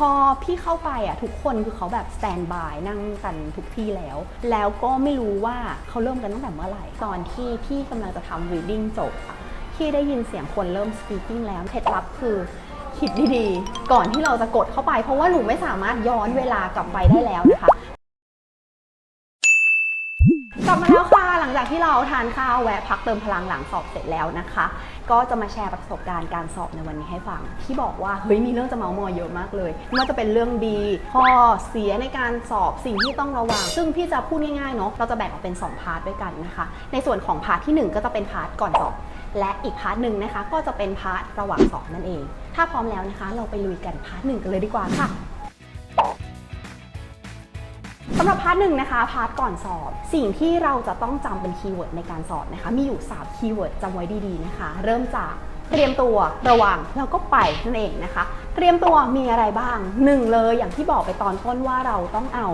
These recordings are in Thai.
พอพี่เข้าไปอะทุกคนคือเขาแบบสแตนบายนั่งกันทุกที่แล้ว แล้วก็ไม่รู้ว่าเขาเริ่มกันตั้งแต่เมื่อไหร่ ตอนที่พี่กำลังจะทำ reading จบอะพี่ได้ยินเสียงคนเริ่ม speaking แล้วเคล็ดลับคือคิดดีๆ ก่อนที่เราจะกดเข้าไป เพราะว่าหนูไม่สามารถย้อนเวลากลับไปได้แล้วนะคะ ที่เราทานข้าวแวะพักเติมพลังหลังสอบเสร็จแล้วนะคะ ก็จะมาแชร์ประสบการณ์การสอบในวันนี้ให้ฟัง ที่บอกว่าเฮ้ยมีเรื่องจะเมามอยเยอะมากเลยไม่ว่าจะเป็นเรื่องดีข้อเสียในการสอบสิ่งที่ต้องระวัง ซึ่งพี่จะพูดง่ายๆเนาะเราจะแบ่งออกเป็น 2 พาร์ทด้วยกันนะคะ ในส่วนของพาร์ทที่ 1 ก็จะเป็นพาร์ทก่อนสอบและอีกพาร์ทหนึ่งนะคะ ก็จะเป็นพาร์ทระหว่างสอบนั่นเอง ถ้าพร้อมแล้วนะคะ เราไปลุยกันพาร์ทหนึ่งกันเลยดีกว่าค่ะ สำหรับพาร์ทหนึ่งนะคะ พาร์ทก่อนสอบ สิ่งที่เราจะต้องจำเป็นคีย์เวิร์ดในการสอบนะคะ มีอยู่ 3 คีย์เวิร์ดจำไว้ดีๆนะคะ เริ่มจากเตรียมตัวระวังแล้วก็ไปนั่นเองนะคะ เตรียมตัวมีอะไรบ้างหนึ่งเลยอย่างที่บอกไปตอนต้นว่าเราต้องเอา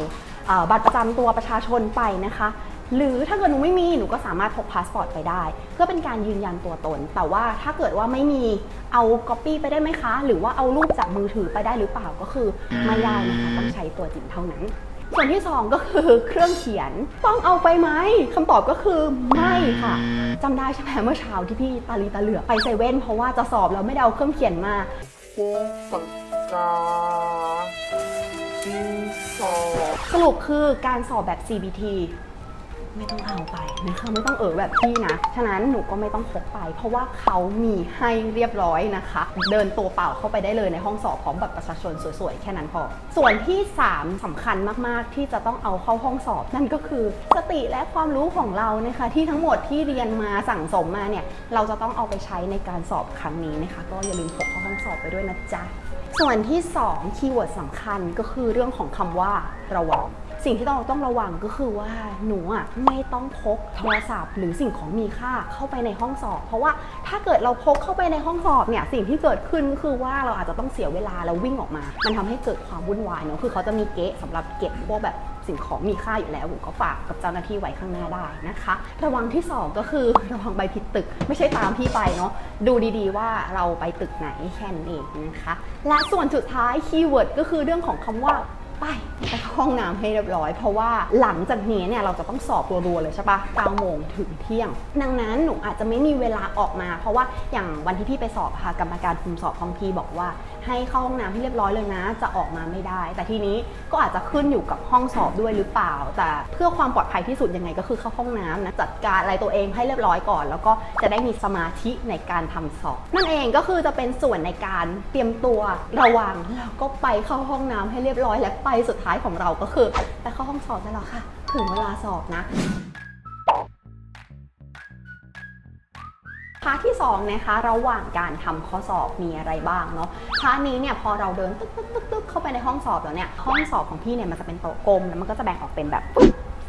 เอ่อบัตรประจำตัวประชาชนไปนะคะหรือถ้าเกิดหนูไม่มีหนูก็สามารถพกพาสปอร์ตไปได้ เพื่อเป็นการยืนยันตัวตน แต่ว่าถ้าเกิดว่าไม่มีเอาก๊อปปี้ไปได้ไหมคะ หรือว่าเอารูปจากมือถือไปได้หรือเปล่าก็คือไม่ได้นะคะต้องใช้ตัวจริงเท่านั้น ส่วนที่ 2 ก็คือเครื่องเขียนต้องเอาไปไหมคำตอบก็คือไม่ค่ะจำได้ใช่ไหมเมื่อเช้าที่พี่ตาลีตาเหลือกไปเซเว่นเพราะว่าจะสอบแล้วไม่ได้เอาเครื่องเขียนมาพวกปากกาดินสอสรุปคือการสอบแบบ CBT ไม่ต้องเอาไปนะคะไม่ต้องเออแบบพี่นะ ฉะนั้นหนูก็ไม่ต้องพกไป เพราะว่าเขามีให้เรียบร้อยนะคะ เดินตัวเปล่าเข้าไปได้เลยในห้องสอบพร้อมบัตรประชาชนสวยๆ แค่นั้นพอ ส่วนที่ 3สำคัญมากๆ ที่จะต้องเอาเข้าห้องสอบ นั่นก็คือสติและความรู้ของเรานะคะ ที่ทั้งหมดที่เรียนมาสั่งสมมาเนี่ยเราจะต้องเอาไปใช้ในการสอบครั้งนี้นะคะ ก็อย่าลืมพกเข้าห้องสอบไปด้วยนะจ๊ะส่วนที่ 2 คีย์เวิร์ดสำคัญก็คือเรื่องของคำว่าระวัง สิ่งที่ต้องต้องระวังก็คือว่าหนูอะไม่ต้องพกโทรศัพท์ หรือสิ่งของมีค่าเข้าไปในห้องสอบ เพราะว่าถ้าเกิดเราพกเข้าไปในห้องสอบเนี่ยสิ่งที่เกิดขึ้นก็คือว่าเราอาจจะต้องเสียเวลาแล้ววิ่งออกมา มันทำให้เกิดความวุ่นวายเนาะคือเขาจะมีเก๊ะสำหรับเก็บพวกแบบสิ่งของมีค่าอยู่แล้วผมก็ฝากกับเจ้าหน้าที่ไว้ข้างหน้าได้นะคะ ระวังที่สองก็คือระวังใบผิดตึกไม่ใช่ตามพี่ไปเนาะดูดีๆว่าเราไปตึกไหนแค่นั้นเองนะคะ และส่วนสุดท้ายคีย์เวิร์ดก็คือเรื่องของคำว่า ไปไปเข้าห้องน้ำให้เรียบร้อย เพราะว่าหลังจากนี้เนี่ยเราจะต้องสอบรัวๆเลยใช่ปะ9โมงถึงเที่ยง ดังนั้นหนูอาจจะไม่มีเวลาออกมา เพราะว่าอย่างวันที่พี่ไปสอบค่ะกรรมการคุมสอบของพี่บอกว่า ให้เข้าห้องน้ำให้เรียบร้อยเลยนะ จะออกมาไม่ได้ แต่ทีนี้ก็อาจจะขึ้นอยู่กับห้องสอบด้วยหรือเปล่า แต่เพื่อความปลอดภัยที่สุดยังไงก็คือเข้าห้องน้ำนะจัดการอะไรตัวเองให้เรียบร้อยก่อน แล้วก็จะได้มีสมาธิในการทำสอบ นั่นเองก็คือจะเป็นส่วนในการเตรียมตัวระวังแล้วก็ไปเข้าห้องน้ำให้เรียบร้อยและไปสุดท้ายของเราก็คือ ไปเข้าห้องสอบได้แล้วค่ะ ถึงเวลาสอบนะ พาร์ทที่2นะคะระหว่างการทำข้อสอบมีอะไรบ้างเนาะพาร์ทนี้เนี่ยพอเราเดินตึ๊กตึ๊กตึ๊กตึ๊กเข้าไปในห้องสอบแล้วเนี่ยห้องสอบของพี่เนี่ยมันจะเป็นโต๊ะกลมแล้วมันก็จะแบ่งออกเป็นแบบ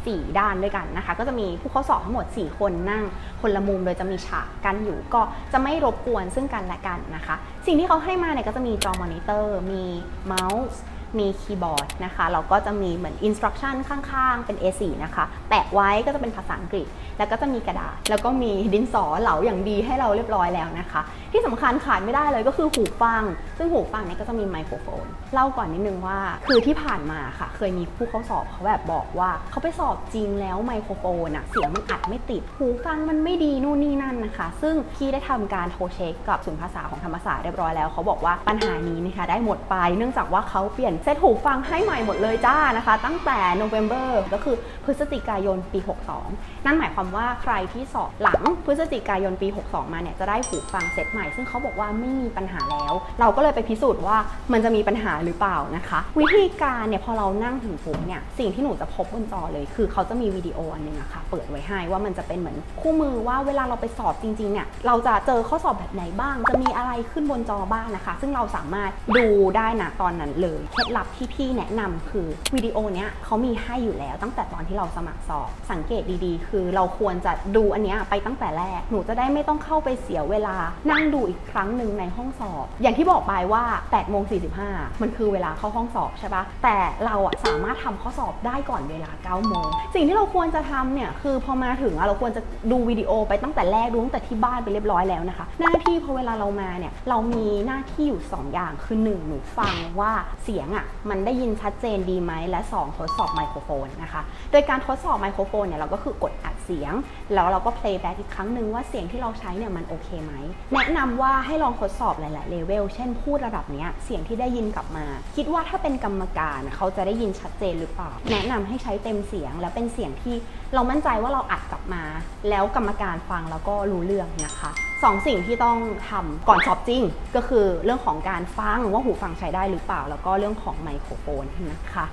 สี่ด้านด้วยกันนะคะ ก็จะมีผู้เข้าสอบทั้งหมด 4 คนนั่งคนละมุมโดยจะมีฉากกันอยู่ก็จะไม่รบกวนซึ่งกันและกันนะคะ สิ่งที่เขาให้มาเนี่ยก็จะมีจอมอนิเตอร์ มีเมาส์ มีคีย์บอร์ดนะคะแล้วก็จะมีเหมือนอินสตรักชั่นข้างๆ เป็น A4 นะคะแปะไว้ก็จะเป็นภาษาอังกฤษ แล้วก็จะมีกระดาษ แล้วก็มีดินสอเหลาอย่างดีให้เราเรียบร้อยแล้วนะคะ ที่สำคัญขาดไม่ได้เลยก็คือหูฟัง ซึ่งหูฟังเนี่ยก็จะมีไมโครโฟน เล่าก่อนนิดนึงว่า คือที่ผ่านมาค่ะ เคยมีผู้เข้าสอบเขาแบบบอกว่าเขาไปสอบจริงแล้วไมโครโฟนอะเสียงมันอัดไม่ติดหูฟังมันไม่ดีนู่นนี่นั่นนะคะ ซึ่งพี่ได้ทำการโทรเช็คกับศูนย์ภาษาของธรรมศาสตร์เรียบร้อยแล้วเขาบอกว่าปัญหานี้นะคะได้หมดไปเนื่องจากว่าเขาเปลี่ยนเซตหูฟังให้ใหม่หมดเลยจ้านะคะ ตั้งแต่ November ก็คือพฤศจิกายนปี 62 นั่นหมายความว่าใครที่สอบหลังพฤศจิกายนปี 62 มาเนี่ยจะได้หูฟังเซตใหม่ ซึ่งเขาบอกว่าไม่มีปัญหาแล้ว เราก็เลยไปพิสูจน์ว่ามันจะมีปัญหาหรือเปล่านะคะ วิธีการเนี่ยพอเรานั่งถึงปุ๊บเนี่ยสิ่งที่หนูจะพบบนจอเลย คือเขาจะมีวิดีโออันหนึงอะค่ะเปิดไว้ให้ว่ามันจะเป็นเหมือนคู่มือว่าเวลาเราไปสอบจริงๆเนี่ยเราจะเจอข้อสอบแบบไหนบ้าง จะมีอะไรขึ้นบนจอบ้างนะคะ ซึ่งเราสามารถดูได้นะตอนนั้นเลยเคล็ดลับที่พี่แนะนำคือวิดีโอเนี้ยเขามีให้อยู่แล้วตั้งแต่ตอนที่เราสมัครสอบ สังเกตดีๆ คือเราควรจะดูอันเนี้ยไปตั้งแต่แรก หนูจะได้ไม่ต้องเข้าไปเสียเวลา นั่งดูอีกครั้งหนึ่งในห้องสอบ อย่างที่บอกไปว่า8โมง45มันคือเวลาเข้าห้องสอบใช่ปะแต่เราอะสามารถทำข้อสอบได้ก่อนเวลา9โมงสิ่งที่เราควรจะทำเนี่ยคือพอมาถึงเราควรจะดูวิดีโอไปตั้งแต่แรกดูตั้งแต่ที่บ้านไปเรียบร้อยแล้วนะคะ หน้าที่พอเวลาเรามาเนี่ยเรามีหน้าที่อยู่ 2 อย่างคือ1หนูฟังว่าเสียงอะมันได้ยินชัดเจนดีไหมและ 2 ทดสอบไมโครโฟนนะคะ โดยการทดสอบไมโครโฟนเนี่ยเราก็คือกดอัดเสียง แล้วเราก็ play back อีกครั้งหนึ่งว่าเสียงที่เราใช้เนี่ยมันโอเคไหม แนะนำว่าให้ลองทดสอบหลาย ๆ เลเวล เช่นพูดระดับเนี้ยเสียงที่ได้ยินกลับมา คิดว่าถ้าเป็นกรรมการเขาจะได้ยินชัดเจนหรือเปล่า แนะนำให้ใช้เต็มเสียงและเป็นเสียงที่เรามั่นใจว่าเราอัดกลับมา แล้วกรรมการฟังแล้วก็รู้เรื่องนะคะ สองสิ่งที่ต้องทำก่อนสอบจริง ก็คือเรื่องของการฟังว่าหูฟังใช้ได้หรือเปล่า แล้วก็เรื่องของไมโครโฟนนะคะ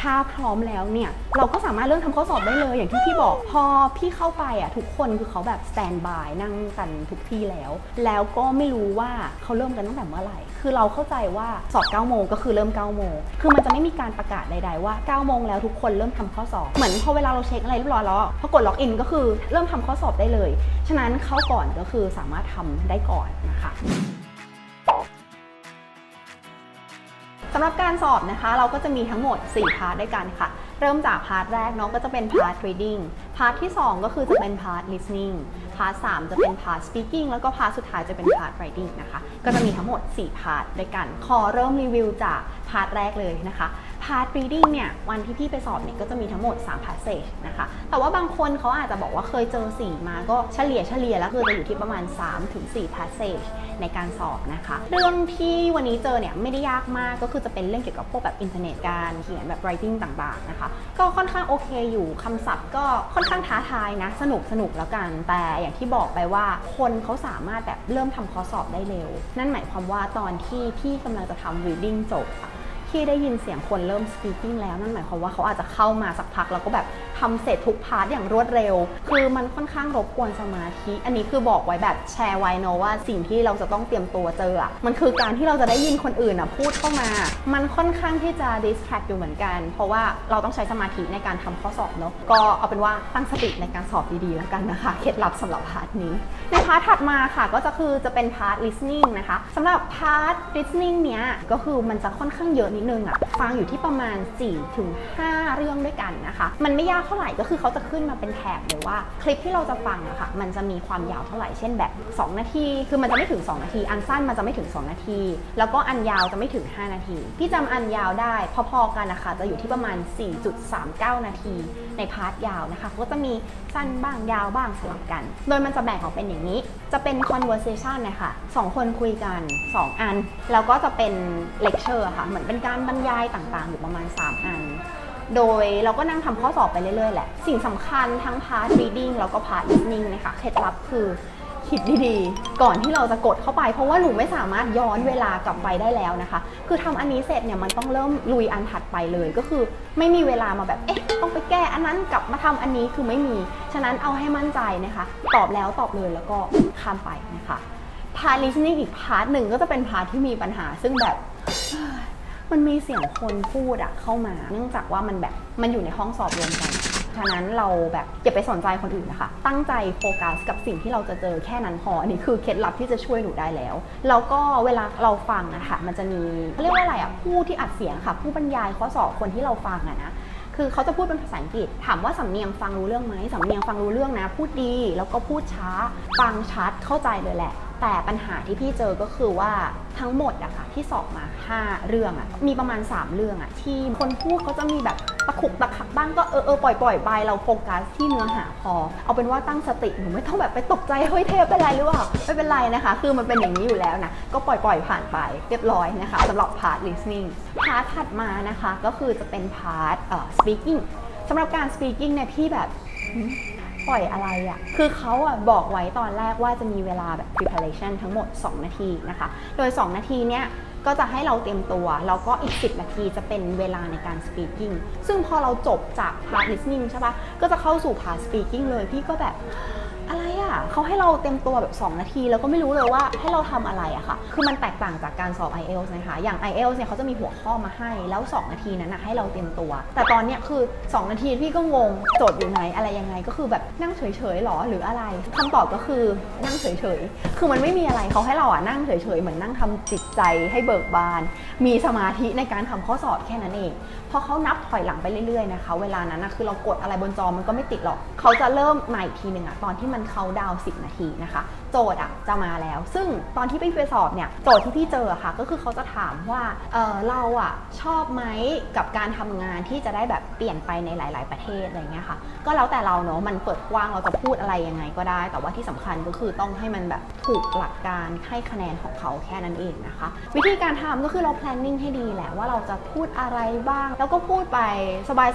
ถ้าพร้อมแล้วเนี่ย เราก็สามารถเริ่มทำข้อสอบได้เลย อย่างที่พี่บอกพอพี่เข้าไปอะทุกคนคือเขาแบบสแตนบายนั่งกันทุกที่แล้ว แล้วก็ไม่รู้ว่าเขาเริ่มกันตั้งแต่เมื่อไหร่ คือเราเข้าใจว่าสอบ9โมงก็คือเริ่ม9โมงคือมันจะไม่มีการประกาศใด ๆ ว่า9โมงแล้วทุกคนเริ่มทำข้อสอบเหมือนพอเวลาเราเช็คอะไรเรียบร้อยแล้วพอกดล็อกอินก็คือเริ่มทำข้อสอบได้เลย ฉะนั้นเข้าก่อนก็คือสามารถทำได้ก่อนนะคะสำหรับการสอบนะคะ เราก็จะมีทั้งหมด 4 พาร์ทด้วยกันค่ะ เริ่มจากพาร์ทแรกเนาะก็จะเป็นพาร์ท reading พาร์ทที่ 2 ก็คือจะเป็นพาร์ท listening พาร์ทสจะเป็นพาร์ท speaking แล้วก็พาร์ทสุดท้ายจะเป็นพาร์ท writing นะคะ ก็จะมีทั้งหมด 4 พาร์ทด้วยกัน ขอเริ่มรีวิวจากพาร์ทแรกเลยนะคะ พาร์ท reading เนี่ยวันที่พี่ไปสอบเนี่ยก็จะมีทั้งหมด 3 passage นะคะ แต่ว่าบางคนเขาอาจจะบอกว่าเคยเจอ 4 มาก็เฉลี่ยเฉลี่ยแล้วคือจะอยู่ที่ประมาณ 3-4 passage ในการสอบนะคะ เรื่องที่วันนี้เจอเนี่ยไม่ได้ยากมากก็คือจะเป็นเรื่องเกี่ยวกับพวกแบบอินเทอร์เน็ตการเขียนแบบ writing ต่างๆนะคะ ก็ค่อนข้างโอเคอยู่คำศัพท์ก็ค่อนข้างท้าทายนะสนุกสนุกแล้วกัน แต่อย่างที่บอกไปว่าคนเขาสามารถแบบเริ่มทำข้อสอบได้เร็ว นั่นหมายความว่าตอนที่พี่กำลังจะทำ reading จบ ที่ได้ยินเสียงคนเริ่ม speaking แล้วนั่นหมายความว่าเขาอาจจะเข้ามาสักพักแล้วก็แบบทำเสร็จทุกพาร์ทอย่างรวดเร็ว คือมันค่อนข้างรบกวนสมาธิ อันนี้คือบอกไว้แบบแชร์ไว้เนะว่าสิ่งที่เราจะต้องเตรียมตัวเจออะมันคือการที่เราจะได้ยินคนอื่นอะพูดเข้ามา มันค่อนข้างที่จะ distract อยู่เหมือนกัน เพราะว่าเราต้องใช้สมาธิในการทำข้อสอบเนอะก็เอาเป็นว่าตั้งสติในการสอบดีๆแล้วกันนะคะเคล็ดลับสำหรับพาร์ทนี้ในพาร์ทถัดมาค่ะก็จะคือจะเป็นพาร์ท listening นะคะสำหรับพาร์ท listening เนี้ยก็คือมันจะค่อนข้างเยอะนิดนึงอะฟังอยู่ที่ประมาณ 4-5ถึง5เรื่องด้วยกันนะคะ มันไม่ยากเท่าไหร่ก็คือเขาจะขึ้นมาเป็นแถบเลยว่า คลิปที่เราจะฟังอะค่ะมันจะมีความยาวเท่าไหร่เช่นแบบ 2 นาที คือมันจะไม่ถึง 2 นาที อันสั้นมันจะไม่ถึง 2 นาที แล้วก็อันยาวจะไม่ถึง 5 นาที พี่จำอันยาวได้พอๆกันนะคะจะอยู่ที่ประมาณ 4.39 นาที ในพาร์ทยาวนะคะก็จะมีสั้นบ้างยาวบ้างสลับกัน โดยมันจะแบ่งออกเป็นอย่างนี้ จะเป็น conversation นะคะสองคนคุยกัน 2 อัน แล้วก็จะเป็น lecture ะค่ะเหมือนเป็นการบรรยายต่างๆ อยู่ประมาณ 3 อัน โดยเราก็นั่งทำข้อสอบไปเรื่อยๆ แหละ สิ่งสำคัญทั้งพาร์ท reading แล้วก็พาร์ท listening นะคะ เคล็ดลับคือคิดดีๆ ก่อนที่เราจะกดเข้าไป เพราะว่าหนูไม่สามารถย้อนเวลากลับไปได้แล้วนะคะ คือทำอันนี้เสร็จเนี่ยมันต้องเริ่มลุยอันถัดไปเลยก็คือ ไม่มีเวลามาแบบเอ๊ะต้องไปแก้อันนั้นกลับมาทำอันนี้คือไม่มี ฉะนั้นเอาให้มั่นใจนะคะ ตอบแล้วตอบเลยแล้วก็ข้ามไปนะคะพาร์ท listening อีกพาร์ทหนึ่งก็จะเป็นพาร์ทที่มีปัญหาซึ่งแบบ มันมีเสียงคนพูดอะเข้ามา เนื่องจากว่ามันแบบมันอยู่ในห้องสอบรวมกัน ฉะนั้นเราแบบอย่าไปสนใจคนอื่นนะคะ ตั้งใจโฟกัสกับสิ่งที่เราจะเจอแค่นั้นพอ อันนี้คือเคล็ดลับที่จะช่วยหนูได้แล้ว แล้วก็เวลาเราฟังนะคะมันจะมีเขาเรียกว่าอะไรอะผู้ที่อัดเสียงค่ะ ผู้บรรยายข้อสอบคนที่เราฟังอะนะคือเขาจะพูดเป็นภาษาอังกฤษ ถามว่าสำเนียงฟังรู้เรื่องไหมสำเนียงฟังรู้เรื่องนะ พูดดี แล้วก็พูดช้า ฟังชัดเข้าใจเลยแหละ แต่ปัญหาที่พี่เจอก็คือว่าทั้งหมดอะค่ะที่สอบมา 5 เรื่องอะมีประมาณ 3 เรื่องอะที่คนพูดเขาจะมีแบบตะขุกตะขักบ้างก็เออเออปล่อยปล่อยไปเราโฟกัสที่เนื้อหาพอ เอาเป็นว่าตั้งสติหนูไม่ต้องแบบไปตกใจเฮ้ยเทปเป็นไรหรือเปล่าไม่เป็นไรนะคะ คือมันเป็นอย่างนี้อยู่แล้วนะก็ปล่อยปล่อยผ่านไปเรียบร้อยนะคะสำหรับพาร์ท listening พาร์ทถัดมานะคะก็คือจะเป็นพาร์ท speaking สำหรับการ speaking เนี่ยพี่แบบ ปล่อยอะไรอะ่ะ คือเขาอะบอกไว้ตอนแรกว่าจะมีเวลาแบบ preparation ทั้งหมด 2 นาทีนะคะ โดย 2 นาทีเนี้ยก็จะให้เราเตรียมตัว แล้วก็อีก 10 นาทีจะเป็นเวลาในการ speaking ซึ่งพอเราจบจาก part listening ใช่ปะก็จะเข้าสู่ part speaking เลยพี่ก็แบบ อะเขาให้เราเต็มตัวแบบ 2 นาที แล้วก็ไม่รู้เลยว่าให้เราทำอะไรอะค่ะ คือมันแตกต่างจากการสอบ IELTS นะคะ อย่าง IELTS เนี่ยเขาจะมีหัวข้อมาให้ แล้ว 2 นาทีนั้นนะให้เราเต็มตัว แต่ตอนเนี้ยคือ 2 นาทีพี่ก็งงโจทย์อยู่ไหนอะไรยังไง ก็คือแบบนั่งเฉยๆหรอหรืออะไรคำตอบก็คือนั่งเฉยๆ คือมันไม่มีอะไรเขาให้เราอะนั่งเฉยๆ เหมือนนั่งทำจิตใจให้เบิกบาน มีสมาธิในการทำข้อสอบแค่นั้นเอง พอเขานับถอยหลังไปเรื่อยๆนะคะ เวลานั้นนะคือเรากดอะไรบนจอมันก็ไม่ติดหรอก เขาจะเริ่มมาอีกทีหนึ่งอะตอนที่มันเขาดาวน์10 นาทีนะคะ โจทย์อะจะมาแล้ว ซึ่งตอนที่พี่ไปสอบเนี่ยโจทย์ที่พี่เจอค่ะ ก็คือเขาจะถามว่าเออเราอะชอบไหมกับการทำงานที่จะได้แบบเปลี่ยนไปในหลาย ๆ ประเทศอะไรเงี้ยค่ะก็แล้วแต่เราเนาะมันเปิดกว้างเราจะพูดอะไรยังไงก็ได้ แต่ว่าที่สำคัญก็คือต้องให้มันแบบถูกหลักการให้คะแนนของเขาแค่นั้นเองนะคะ วิธีการทำก็คือเรา planning ให้ดีแหละว่าเราจะพูดอะไรบ้าง แล้วก็พูดไป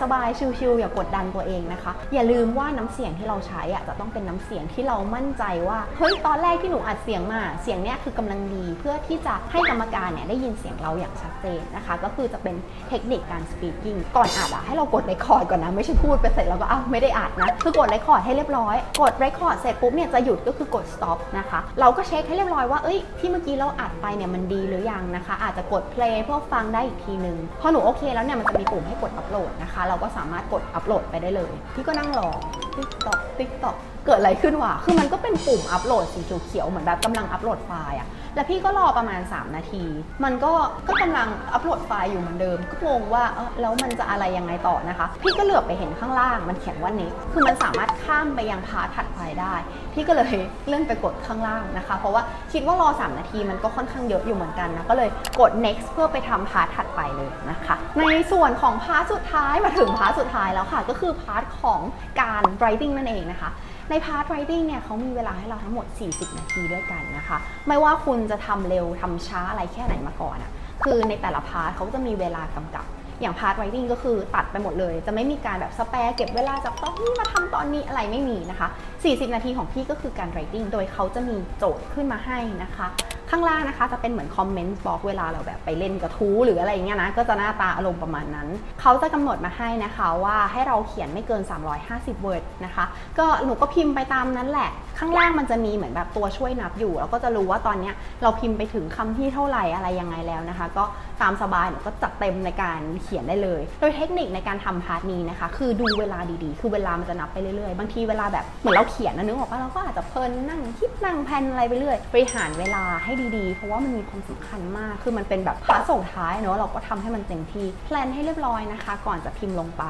สบายๆชิลๆอย่ากดดันตัวเองนะคะ อย่าลืมว่าน้ำเสียงที่เราใช้อะจะต้องเป็นน้ำเสียงที่เรามั่นใจว่าเฮ้ยตอนแรกที่หนูอัดเสียงมาเสียงเนี้ยคือกำลังดีเพื่อที่จะให้กรรมการเนี่ยได้ยินเสียงเราอย่างชัดเจนนะคะ ก็คือจะเป็นเทคนิคการ speaking ก่อนอัดอะให้เรากด record ก่อนนะไม่ใช่พูดไปเสร็จแล้วก็อ้าวไม่ได้อัดนะคือกด record ให้เรียบร้อยกด record เสร็จปุ๊บเนี่ยจะหยุดก็คือกด stop นะคะ เราก็เช็คให้เรียบร้อยว่าเอ้ยที่เมื่อกี้เราอัดไปเนี่ยมันดีหรือยังนะคะ อาจจะกด play เพื่อฟังได้อีกทีนึงพอหนูโอเคแล้วเนี่ยมันจะมีปุ่มให้กด upload นะคะ เราก็สามารถกด upload ไปได้เลย พี่ก็นั่งรอิกตอกติกตอกเกิดอะไรขึ้นวะคือมันก็เป็นปุ่มอัปโหลดสีเขียวๆเหมือนแบบกำลังอัปโหลดไฟล์อะ แล้วพี่ก็รอประมาณ 3 นาที มันก็ก็กำลังอัปโหลดไฟล์อยู่เหมือนเดิม ก็งงว่าเออแล้วมันจะอะไรยังไงต่อนะคะ พี่ก็เหลือบไปเห็นข้างล่างมันเขียนว่า next คือมันสามารถข้ามไปยังพาร์ทถัดไปได้ พี่ก็เลยเลื่อนไปกดข้างล่างนะคะ เพราะว่าคิดว่ารอ 3 นาทีมันก็ค่อนข้างเยอะอยู่เหมือนกันนะก็เลยกด next เพื่อไปทำพาร์ทถัดไปเลยนะคะ ในส่วนของพาร์ทสุดท้ายมาถึงพาร์ทสุดท้ายแล้วค่ะ ก็คือพาร์ทของการ writing นั่นเองนะคะ ในพาร์ท writing เนี่ยเขามีเวลาให้เราทั้งหมด 40 นาทีด้วยกันนะคะ ไม่ว่าคุณจะทำเร็วทำช้าอะไรแค่ไหนมาก่อนอะคือในแต่ละพาร์ทเขาจะมีเวลากำกับ อย่างพาร์ท writing ก็คือตัดไปหมดเลย จะไม่มีการแบบสแปร์เก็บเวลาจากตอนนี้มาทำตอนนี้อะไรไม่มีนะคะ 40 นาทีของพี่ก็คือการ writing โดยเขาจะมีโจทย์ขึ้นมาให้นะคะ ข้างล่างนะคะจะเป็นเหมือนคอมเมนต์บล็อกเวลาเราแบบไปเล่นกระทู้หรืออะไรเงี้ยนะก็จะหน้าตาอารมณ์ประมาณนั้น เขาจะกำหนดมาให้นะคะว่าให้เราเขียนไม่เกิน 350 word นะคะ ก็หนูก็พิมพ์ไปตามนั้นแหละข้างล่างมันจะมีเหมือนแบบตัวช่วยนับอยู่แล้วก็จะรู้ว่าตอนนี้เราพิมพ์ไปถึงคำที่เท่าไหร่อะไรยังไงแล้วนะคะ ก็ตามสบายหนูก็จัดเต็มในการเขียนได้เลย โดยเทคนิคในการทำพาร์ทนี้นะคะ คือดูเวลาดีๆ คือเวลามันจะนับไปเรื่อยๆ บางทีเวลาแบบเหมือนเราเขียนนะนึกออกปะเราก็อาจจะเพลินนั่งคิดนั่งแพนอะไรไปเรื่อยบริหารเวลาให้ดีๆ เพราะว่ามันมีความสำคัญมาก คือมันเป็นแบบพาร์ทส่งท้ายเนอะเราก็ทำให้มันเต็มที่แพลนให้เรียบร้อยนะคะ ก่อนจะพิมพ์ลงไป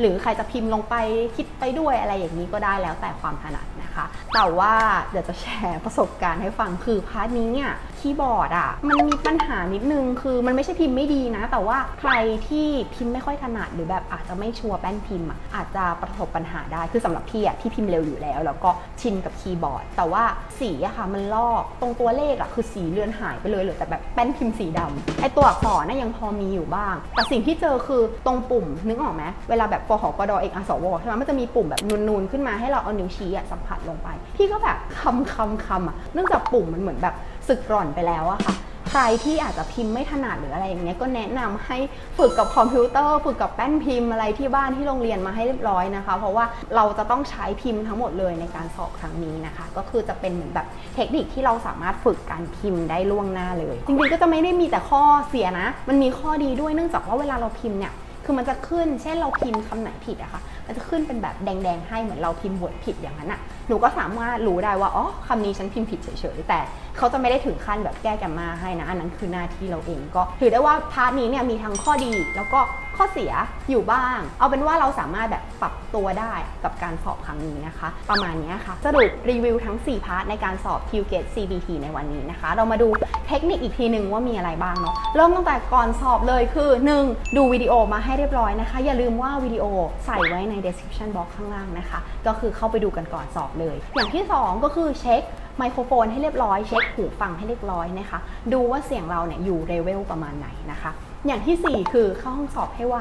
หรือใครจะพิมพ์ลงไปคิดไปด้วยอะไรอย่างนี้ก็ได้แล้วแต่ความถนัดนะคะแต่ว่าเดี๋ยวจะแชร์ประสบการณ์ให้ฟังคือพาร์ทนี้เนี่ย คีย์บอร์ดอะมันมีปัญหานิดนึงคือมันไม่ใช่พิมพ์ไม่ดีนะ แต่ว่าใครที่พิมพ์ไม่ค่อยถนัดหรือแบบอาจจะไม่ชัวร์แป้นพิมพ์อะอาจจะประสบปัญหาได้คือสำหรับพี่อะที่พิมพ์เร็วอยู่แล้ว แล้วก็ชินกับคีย์บอร์ด แต่ว่าสีอะค่ะมันลอกตรงตัวเลขอะคือสีเลือนหายไปเลยเหลือแต่แบบแป้นพิมพ์สีดำไอตัวอักษรน่ะยังพอมีอยู่บ้าง แต่สิ่งที่เจอคือตรงปุ่มนึกออกไหมเวลาแบบกหกดเอกอสวใช่ไหมมันจะมีปุ่มแบบนูนๆขึ้นมาให้เราเอานิ้วชี้อะสัมผัสลงไป พี่ก็แบบคำคำคำอะเนื่องจากปุ่มมันเหมือนแบบ สึกร่อนไปแล้วอะค่ะ ใครที่อาจจะพิมพ์ไม่ถนัดหรืออะไรอย่างเงี้ยก็แนะนำให้ฝึกกับคอมพิวเตอร์ ฝึกกับแป้นพิมพ์อะไรที่บ้านที่โรงเรียนมาให้เรียบร้อยนะคะ เพราะว่าเราจะต้องใช้พิมพ์ทั้งหมดเลยในการสอบครั้งนี้นะคะ ก็คือจะเป็นเหมือนแบบเทคนิคที่เราสามารถฝึกการพิมพ์ได้ล่วงหน้าเลย จริงๆก็จะไม่ได้มีแต่ข้อเสียนะ มันมีข้อดีด้วยเนื่องจากว่าเวลาเราพิมพ์เนี่ยคือมันจะขึ้น เช่นเราพิมพ์คำไหนผิดอะค่ะ มันจะขึ้นเป็นแบบแดงๆให้เหมือนเราพิมพ์บทผิดอย่างนั้นอะหนูก็สามารถรู้ได้ว่าอ๋อคำนี้ฉันพิมพ์ผิดเฉยๆ แต่เขาจะไม่ได้ถึงขั้นแบบแก้แกมมาให้นะ อันนั้นคือหน้าที่เราเองก็ถือได้ว่าพาร์ทนี้เนี่ยมีทั้งข้อดีแล้วก็ข้อเสียอยู่บ้าง เอาเป็นว่าเราสามารถแบบปรับตัวได้กับการสอบครั้งนี้นะคะ ประมาณนี้ค่ะ สรุปรีวิวทั้ง 4 พาร์ทในการสอบ q g a t e CBT ในวันนี้นะคะ เรามาดูเทคนิคอีกทีหนึ่งว่ามีอะไรบ้างเนาะเริ่มตั้งแต่ก่อนสอบเลยคือ 1. ดูวิดีโอมาให้เรียบร้อยนะคะ อย่าลืมว่าวิดีโอใส่ไว้ใน description box ข้างล่างนะคะ ก็คือเข้าไปดูกันก่อนสอบเลย อย่างที่ 2 ก็คือเช็คไมโครโฟนให้เรียบร้อยเช็คหูฟังให้เรียบร้อยนะคะ ดูว่าเสียงเราเนี่ยอยู่เลเวลประมาณไหนนะคะ อย่างที่ 4 คือเข้าห้องสอบให้ไว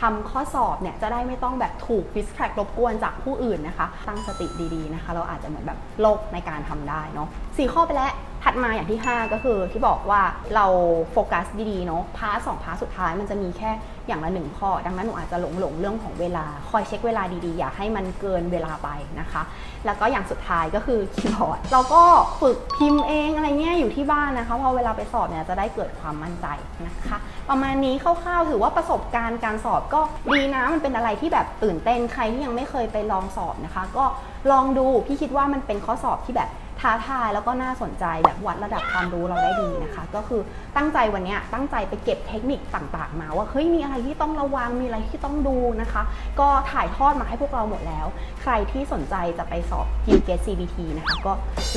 ทำข้อสอบเนี่ยจะได้ไม่ต้องแบบถูกฟิสแทรกรบกวนจากผู้อื่นนะคะ ตั้งสติดีๆนะคะ เราอาจจะเหมือนแบบโลกในการทำได้เนาะสี่ข้อไปแล้ว ถัดมาอย่างที่ 5 ก็คือที่บอกว่าเราโฟกัสดีๆเนาะพาร์ทสองพาร์ทสุดท้ายมันจะมีแค่อย่างละหนึ่งข้อ ดังนั้นหนูอาจจะหลงหลงเรื่องของเวลา คอยเช็คเวลาดีๆ อย่าให้มันเกินเวลาไปนะคะ แล้วก็อย่างสุดท้ายก็คือคีย์บอร์ดเราก็ฝึกพิมพ์เองอะไรเงี้ยอยู่ที่บ้านนะคะพอเวลาไปสอบเนี่ยจะได้เกิดความมั่นใจนะคะ ประมาณนี้คร่าวๆถือว่าประสบการณ์การสอบก็ดีนะมันเป็นอะไรที่แบบตื่นเต้นใครที่ยังไม่เคยไปลองสอบนะคะ ก็ลองดูพี่คิดว่ามันเป็นข้อสอบที่แบบ ท้าทายแล้วก็น่าสนใจแบบวัดระดับความรู้เราได้ดีนะคะ ก็คือตั้งใจวันนี้ตั้งใจไปเก็บเทคนิคต่างๆ มาว่าเฮ้ยมีอะไรที่ต้องระวังมีอะไรที่ต้องดูนะคะ ก็ถ่ายทอดมาให้พวกเราหมดแล้ว ใครที่สนใจจะไปสอบ u g e t CBT นะคะก็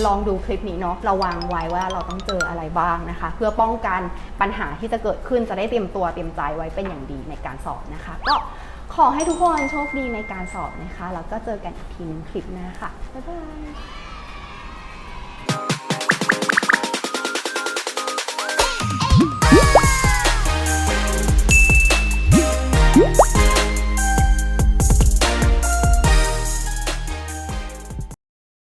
ลองดูคลิปนี้เนาะระวังไว้ว่าเราต้องเจออะไรบ้างนะคะ เพื่อป้องกันปัญหาที่จะเกิดขึ้นจะได้เตรียมตัวเตรียมใจไว้เป็นอย่างดีในการสอบนะคะ ก็ขอให้ทุกคนโชคดีในการสอบนะคะ แล้วก็เจอกันอีกทีนึงคลิปหน้าค่ะ บ๊ายบาย